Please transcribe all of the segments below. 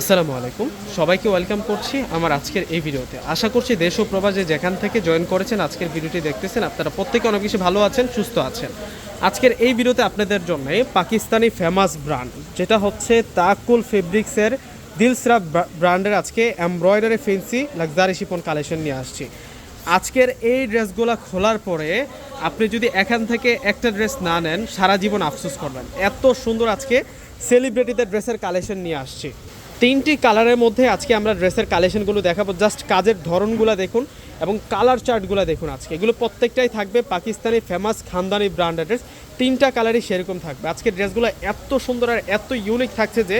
আসসালামু আলাইকুম। সবাইকে ওয়েলকাম করছি আমার আজকের এই ভিডিওতে। আশা করছি দেশ ও প্রবাসে যেখান থেকে জয়েন করেছেন আজকের ভিডিওটি দেখতেছেন, আপনারা প্রত্যেকে অনেক বেশি ভালো আছেন, সুস্থ আছেন। আজকের এই ভিডিওতে আপনাদের জন্য পাকিস্তানি ফেমাস ব্র্যান্ড, যেটা হচ্ছে তাকুল ফেব্রিক্সের দিলসরা ব্র্যান্ডের আজকে embroidery fancy luxury chiffon collection নিয়ে আসছি। আজকের এই ড্রেসগুলো খোলার পরে আপনি যদি এখান থেকে একটা ড্রেস না নেন, সারা জীবন আফসোস করবেন। এত সুন্দর আজকে সেলিব্রিটিদের ড্রেসের কালেকশন নিয়ে আসছি। তিনটি কালারের মধ্যে আজকে আমরা ড্রেসের কালেকশনগুলো দেখাবো। জাস্ট কাজের ধরনগুলো দেখুন এবং কালার চার্টগুলো দেখুন আজকে। এগুলো প্রত্যেকটাই থাকবে পাকিস্তানি ফেমাস খানদানি ব্র্যান্ডের ড্রেস। তিনটা কালারই সেরকম থাকবে। আজকে ড্রেসগুলো এত সুন্দর আর এত ইউনিক থাকছে যে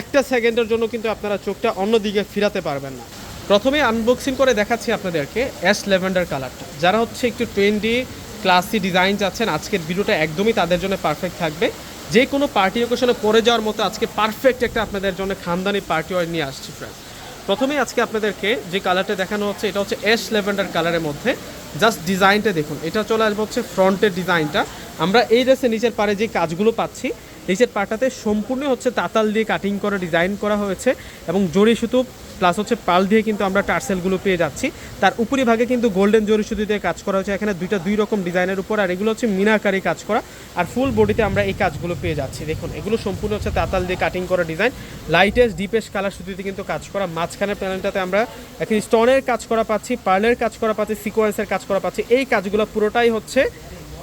একটা সেকেন্ডের জন্য কিন্তু আপনারা চোখটা অন্যদিকে ফিরাতে পারবেন না। প্রথমে আনবক্সিং করে দেখাচ্ছি আপনাদেরকে অ্যাশ লেভেন্ডার কালারটা। যারা হচ্ছে একটু ট্রেন্ডি ক্লাসি ডিজাইন চাচ্ছেন আজকের ভিডিওটা একদমই তাদের জন্য পারফেক্ট থাকবে। যে কোনো পার্টি ওকেশনে পরে যাওয়ার মতো আজকে পারফেক্ট একটা আপনাদের জন্য খানদানি পার্টি ওয়ার নিয়ে আসছি ফ্রেন্ড প্রথমে আজকে আপনাদেরকে যে কালারটা দেখানো হচ্ছে, এটা হচ্ছে অ্যাশ লেভেন্ডার কালারের মধ্যে। জাস্ট ডিজাইনটা দেখুন। এটা চলে আসবে হচ্ছে ফ্রন্টের ডিজাইনটা আমরা এই ড্রেসের নিচের পারে যে কাজগুলো পাচ্ছি নিচের পাটাতে সম্পূর্ণ হচ্ছে তাতাল দিয়ে কাটিং করা ডিজাইন করা হয়েছে এবং জড়ি সুতো প্লাস হচ্ছে পাল দিয়ে কিন্তু আমরা টার্সেলগুলো পেয়ে যাচ্ছি। তার উপরি ভাগে কিন্তু গোল্ডেন জরি সুতো দিয়ে কাজ করা হয়েছে। এখানে দুইটা দুই রকম ডিজাইনের উপর আর এগুলো হচ্ছে মিনাকারি কাজ করা। আর ফুল বডিতে আমরা এই কাজগুলো পেয়ে যাচ্ছি। দেখুন, এগুলো সম্পূর্ণ হচ্ছে তাতাল দিয়ে কাটিং করা ডিজাইন লাইটেস্ট ডিপেস্ট কালার সুতিতে কিন্তু কাজ করা। মাঝখানের প্যানেলটাতে আমরা এখন স্টোনের কাজ করা পাচ্ছি পার্লের কাজ করা পাচ্ছি সিকোয়েন্সের কাজ করা পাচ্ছি। এই কাজগুলো পুরোটাই হচ্ছে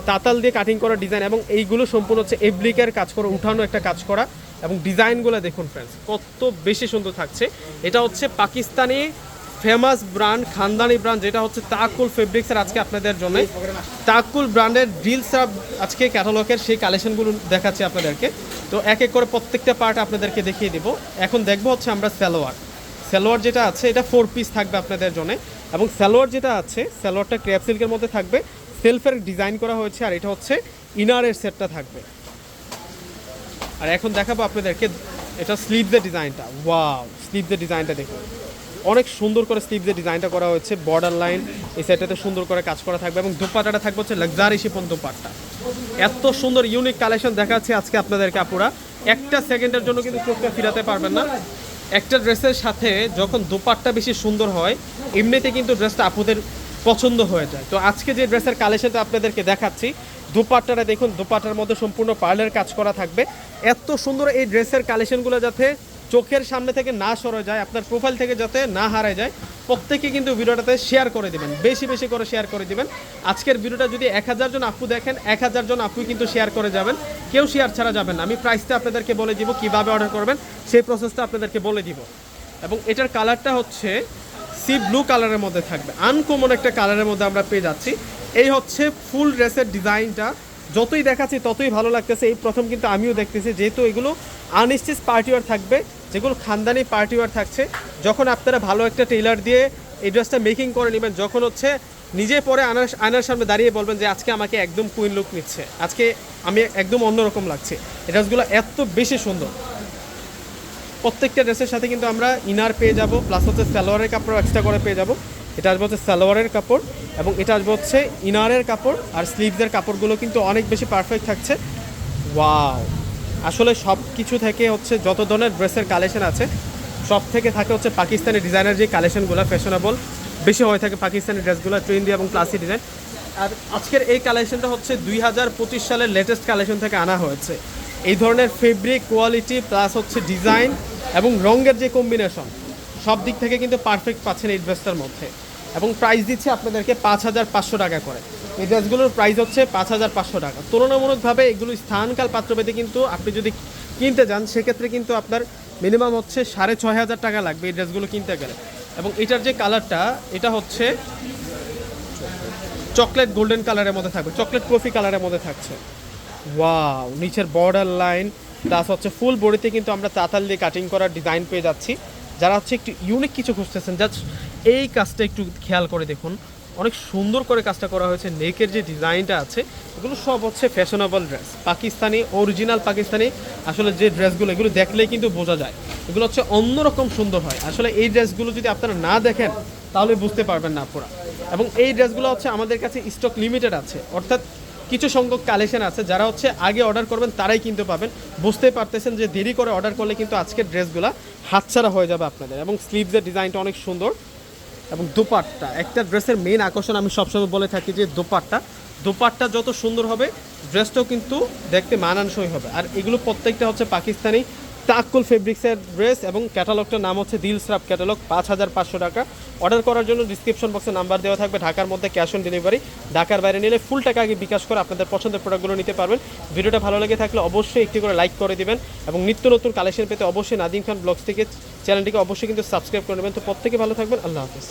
তাতাল দিয়ে কাটিং করা ডিজাইন এবং এইগুলো সম্পূর্ণ হচ্ছে এব্লিকের কাজ করা, উঠানো একটা কাজ করা এবং ডিজাইনগুলো দেখুন ফ্রেন্ডস কত বেশি সুন্দর থাকছে। এটা হচ্ছে Pakistani famous brand Khandani brand যেটা হচ্ছে তাকুল ফেব্রিক্সের আজকে আপনাদের জন্য। তাকুল ব্র্যান্ডের ডিলস আজকে ক্যাটালগের সেই কালেকশনগুলো দেখাচ্ছি আপনাদেরকে। তো এক এক করে প্রত্যেকটা পার্ট আপনাদেরকে দেখিয়ে দিব। এখন দেখব হচ্ছে আমরা সালোয়ার। সালোয়ার যেটা আছে, এটা ফোর পিস থাকবে আপনাদের জন্য এবং সালোয়ার যেটা আছে, সালোয়ারটা ক্র্যাপ সিল্কের মধ্যে থাকবে। সেলফের ডিজাইন করা হয়েছে আর এটা হচ্ছে ইনারের সেটটা থাকবে। আর এখন দেখাবো আপনাদেরকে এটা স্লিভদের ডিজাইনটা। ওয়াও স্লিভদের ডিজাইনটা দেখুন। অনেক সুন্দর করে স্লিভদের ডিজাইনটা করা হয়েছে বর্ডার লাইন এই সেটটাতে সুন্দর করে কাজ করা থাকবে এবং দুপাটাটা থাকবে হচ্ছে লাক্সারি শিপন দুপাট্টা। এত সুন্দর ইউনিক কালেকশন দেখাচ্ছে আজকে আপনাদেরকে আপুরা। একটা সেকেন্ডের জন্য কিন্তু চোখটা ফিরাতে পারবেন না। একটা ড্রেসের সাথে যখন দুপাট্টা বেশি সুন্দর হয়, এমনিতে কিন্তু ড্রেসটা আপুদের পছন্দ হয়ে যায়। তো আজকে যে ড্রেসের কালেকশনটা আপনাদেরকে দেখাচ্ছি, দুপাট্টাটা দেখুন, দুপাট্টার মধ্যে সম্পূর্ণ পার্লের কাজ করা থাকবে। এত সুন্দর এই ড্রেসের কালেকশনগুলো যাতে চোখের সামনে থেকে না সরে যায়, আপনার প্রোফাইল থেকে যাতে না হারায় যায়, প্রত্যেকে কিন্তু ভিডিওটাতে শেয়ার করে দিবেন, বেশি বেশি করে শেয়ার করে দিবেন। আজকের ভিডিওটা যদি এক হাজার জন আপু দেখেন, এক হাজার জন আপু কিন্তু শেয়ার করে যাবেন। কেউ শেয়ার ছাড়া যাবেন আমি প্রাইসটা আপনাদেরকে বলে দিব কীভাবে অর্ডার করবেন, সেই প্রসেসটা আপনাদেরকে বলে দিব। এবং এটার কালারটা হচ্ছে সি ব্লু কালারের মধ্যে থাকবে। আনকমন একটা কালারের মধ্যে আমরা পেয়ে যাচ্ছি। এই হচ্ছে ফুল ড্রেসের ডিজাইনটা। যতই দেখাচ্ছি, ততই ভালো লাগতেছে। এই প্রথম কিন্তু আমিও দেখতেছি, যেহেতু এগুলো আনস্টিচ পার্টিওয়ার থাকবে, যেগুলো খানদানি পার্টিওয়ার থাকছে, যখন আপনারা ভালো একটা টেইলার দিয়ে এই ড্রেসটা মেকিং করে নেবেন, যখন হচ্ছে নিজে পরে আনার আয়নার সামনে দাঁড়িয়ে বলবেন যে, আজকে আমাকে একদম কুইন লুক নিচ্ছে। আজকে আমি একদম অন্যরকম লাগছে। এই ড্রেসগুলো এত বেশি সুন্দর। প্রত্যেকটা ড্রেসের সাথে কিন্তু আমরা ইনার পেয়ে যাব প্লাস হচ্ছে সালোয়ারের কাপড় এক্সট্রা করে পেয়ে যাব। এটা আসবে হচ্ছে সালোয়ারের কাপড় এবং এটা আসবে হচ্ছে ইনারের কাপড় আর স্লিভসের কাপড়গুলো কিন্তু অনেক বেশি পারফেক্ট থাকছে। ওয়াও আসলে সব কিছু থেকে হচ্ছে যত ধরনের ড্রেসের কালেকশন আছে, সব থেকে থাকে হচ্ছে পাকিস্তানি ডিজাইনের যে কালেকশনগুলো ফ্যাশনেবল বেশি হয়ে থাকে পাকিস্তানি ড্রেসগুলো ট্রেন্ডি এবং ক্লাসি ডিজাইন আর আজকের এই কালেকশনটা হচ্ছে দুই হাজার পঁচিশ সালের লেটেস্ট কালেকশন থেকে আনা হয়েছে। এই ধরনের ফেব্রিক কোয়ালিটি প্লাস হচ্ছে ডিজাইন এবং রঙের যে কম্বিনেশন সব দিক থেকে কিন্তু পারফেক্ট পাচ্ছেন এই ড্রেসটার মধ্যে। এবং প্রাইস দিচ্ছে আপনাদেরকে পাঁচ হাজার পাঁচশো টাকা করে। এই ড্রেসগুলোর প্রাইস হচ্ছে পাঁচ হাজার পাঁচশো টাকা। তুলনামূলকভাবে এগুলো স্থানকাল পাত্রভেদে কিন্তু আপনি যদি কিনতে যান, সেক্ষেত্রে কিন্তু আপনার মিনিমাম হচ্ছে সাড়ে ছয় হাজার টাকা লাগবে এই ড্রেসগুলো কিনতে গেলে। এবং এটার যে কালারটা এটা হচ্ছে চকলেট গোল্ডেন কালারের মধ্যে থাকবে চকলেট কফি কালারের মধ্যে থাকছে। ওয়াও নিচের বর্ডার লাইন প্লাস হচ্ছে ফুল বডিতে কিন্তু আমরা তাতাল দিয়ে কাটিং করার ডিজাইন পেয়ে যাচ্ছি। যারা হচ্ছে একটু ইউনিক কিছু খুঁজতেছেন জাস্ট এই কাজটা একটু খেয়াল করে দেখুন। অনেক সুন্দর করে কাজটা করা হয়েছে নেকের যে ডিজাইনটা আছে, এগুলো সব হচ্ছে fashionable dress Pakistani original Pakistani, আসলে যে ড্রেসগুলো এগুলো দেখলেই কিন্তু বোঝা যায়। এগুলো হচ্ছে অন্যরকম সুন্দর হয়। আসলে এই ড্রেসগুলো যদি আপনারা না দেখেন, তাহলে বুঝতে পারবেন না আপনারা। এবং এই ড্রেসগুলো হচ্ছে আমাদের কাছে স্টক লিমিটেড আছে। অর্থাৎ কিছু সংখ্যক কালেকশন আছে, যারা হচ্ছে আগে অর্ডার করবেন, তারাই কিন্তু পাবেন। বুঝতে পারতেছেন যে দেরি করে অর্ডার করলে কিন্তু আজকের ড্রেসগুলো হাতছাড়া হয়ে যাবে আপনাদের। এবং স্লিভসের ডিজাইনটা অনেক সুন্দর। এবং দোপাট্টা, একটা ড্রেসের মেইন আকর্ষণ আমি সবসময় বলে থাকি যে দোপাট্টা। দোপাট্টা যত সুন্দর হবে ড্রেসটাও কিন্তু দেখতে মানানসই হবে। আর এগুলো প্রত্যেকটা হচ্ছে পাকিস্তানি তাকুল ফেব্রিক্সের ড্রেস এবং ক্যাটালগটার নাম হচ্ছে দিল স্রাপ ক্যাটালগ, পাঁচ হাজার পাঁচশো টাকা। অর্ডার করার জন্য ডিসক্রিপশন বক্সে নাম্বার দেওয়া থাকবে, ঢাকার মধ্যে ক্যাশ অন ডেলিভারি ঢাকার বাইরে নিলে ফুল টাকা আগে বিকাশ করে আপনাদের পছন্দের প্রোডাক্টগুলো নিতে পারবেন। ভিডিওটা ভালো লেগে থাকলে অবশ্যই একটি করে লাইক করে দিবেন এবং নিত্য নতুন কালেকশন পেতে অবশ্যই নাদিম খান ব্লগস থেকে চ্যানেলটিকে অবশ্যই কিন্তু সাবস্ক্রাইব করে নেবেন। তো প্রত্যেকে ভালো থাকবেন, আল্লাহ হাফিজ।